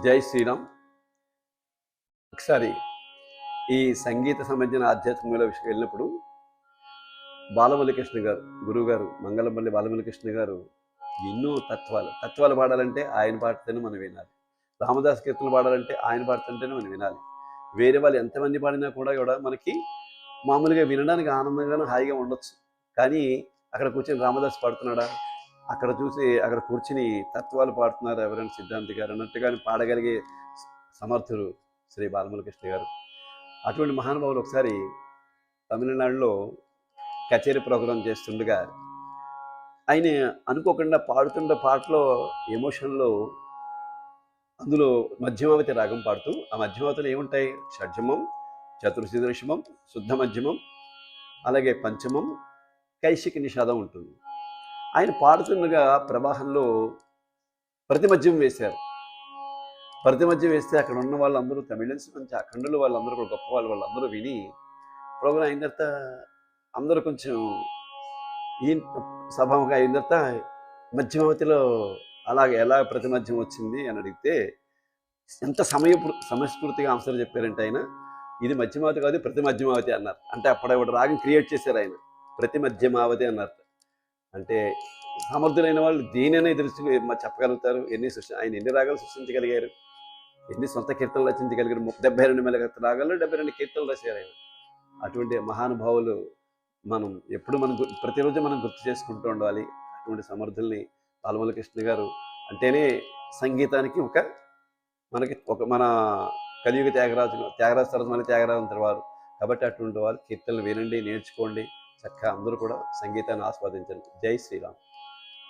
జై శ్రీరామ్. ఒకసారి ఈ సంగీత సంబంధించిన ఆధ్యాత్మిక విషయం వెళ్ళినప్పుడు బాలమల్లికృష్ణ గారు గురువు గారు మంగళంపల్లి బాలమల్లికృష్ణ గారు ఎన్నో తత్వాలు తత్వాలు పాడాలంటే ఆయన పాడితేనే మనం వినాలి. రామదాస్ కీర్తనలు పాడాలంటే ఆయన పాడుతుంటేనే మనం వినాలి. వేరే వాళ్ళు ఎంతమంది పాడినా కూడా కూడా మనకి మామూలుగా వినడానికి ఆనందంగానూ హాయిగా ఉండొచ్చు. కానీ అక్కడ కూర్చొని రామదాస్ పాడుతున్నాడా? అక్కడ చూసి అక్కడ కూర్చుని తత్వాలు పాడుతున్నారు ఎవరైనా సిద్ధాంతి గారు అన్నట్టుగా పాడగలిగే సమర్థులు శ్రీ బాలములకృష్ణ గారు. అటువంటి మహానుభావులు ఒకసారి తమిళనాడులో కచేరీ ప్రోగ్రాం చేస్తుండగా ఆయన అనుకోకుండా పాడుతున్న పాటలో ఎమోషన్లో అందులో మధ్యమావతి రాగం పాడుతూ ఆ మధ్యమావతిలో ఏముంటాయి? షడ్జమం చతుర్శీదృషమం శుద్ధ మధ్యమం అలాగే పంచమం కైశిక నిషాదం ఉంటుంది. ఆయన పాడుతుండగా ప్రవాహంలో ప్రతిమధ్యం వేశారు. ప్రతిమద్యం వేస్తే అక్కడ ఉన్న వాళ్ళందరూ తమిళన్స్ మంచి అఖండులు వాళ్ళందరూ కూడా గొప్ప వాళ్ళు వాళ్ళందరూ విని ప్రోగ్రాం అయిన తర్వాత అందరూ కొంచెం ఈ సభాముఖం అయిన తర్వాత మధ్యమవతిలో అలాగే ఎలా ప్రతిమధ్యం వచ్చింది అని అడిగితే ఎంత సమయ సమయస్ఫూర్తిగా ఆన్సర్ చెప్పారంటే ఆయన ఇది మధ్యమావతి కాదు ప్రతి మధ్యమావతి అన్నారు. అంటే అప్పుడు రాగం క్రియేట్ చేశారు ఆయన. ప్రతి మధ్యమావతి అన్నారు. అంటే సమర్థులైన వాళ్ళు దేనైనా దృష్టి చెప్పగలుగుతారు. ఎన్ని సృష్టి ఆయన ఎన్ని రాగాలు సృష్టించగలిగారు? ఎన్ని సొంత కీర్తనలు రచించగలిగారు? డెబ్బై రెండు మెల రాగాలు డెబ్బై రెండు కీర్తనలు రాశారు ఆయన. అటువంటి మహానుభావులు మనం ఎప్పుడు మనం ప్రతిరోజు మనం గుర్తు చేసుకుంటూ ఉండాలి. అటువంటి సమర్థుల్ని పాల్మల కృష్ణ గారు అంటేనే సంగీతానికి ఒక మనకి ఒక మన కలియుగ త్యాగరాజు త్యాగరాజు సరస్వతి త్యాగరాజు అంటారు వారు. కాబట్టి అటువంటి వారు కీర్తనలు వినండి నేర్చుకోండి. చక్కగా అందరూ కూడా సంగీతాన్ని ఆస్వాదించండి. జై శ్రీరామ్.